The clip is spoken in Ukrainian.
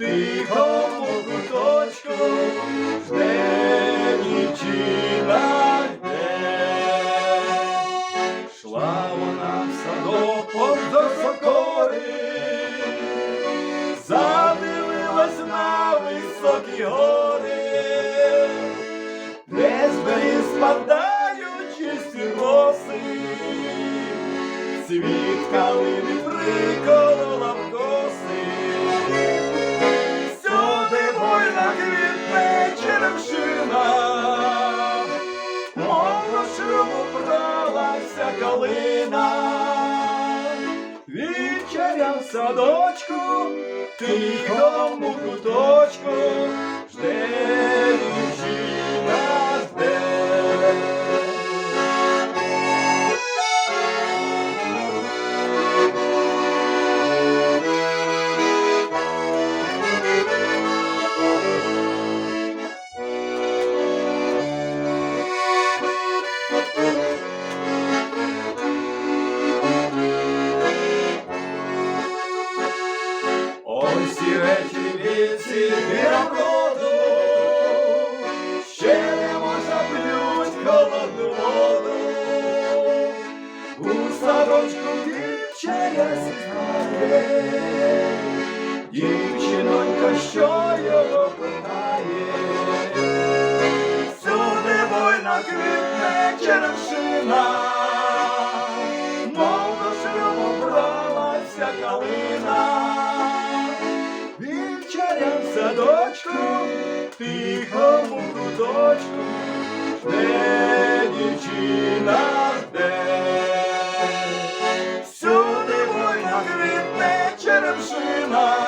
тихому куточку жде дівчина. Шла вона в садок повз сокори, задивилась на високі гори, де з неї спадають чисті роси, цвіт калини приколола Вічеря в садочку, тихому куточку, Ось і речі віці роду, ще можна п'ють холодну воду. У садочку дівчая сідає, дівчинонька, що його питає. Всюди буйна квітне черемшина, тихому куточку, жде дівчина жде. Всюди война квітне черемшина,